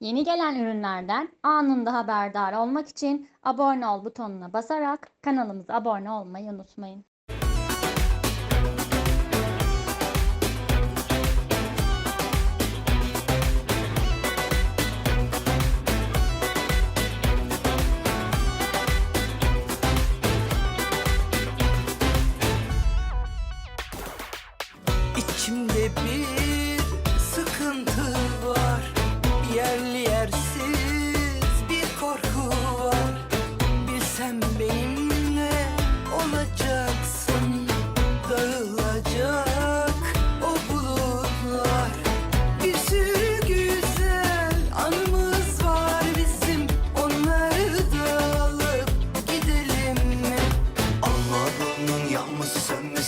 Yeni gelen ürünlerden anında haberdar olmak için abone ol butonuna basarak kanalımıza abone olmayı unutmayın. İçimde bir Dağılacak o bulutlar Bir güzel anımız var bizim Onları da gidelim mi? Allah'ımın yağması sönmesin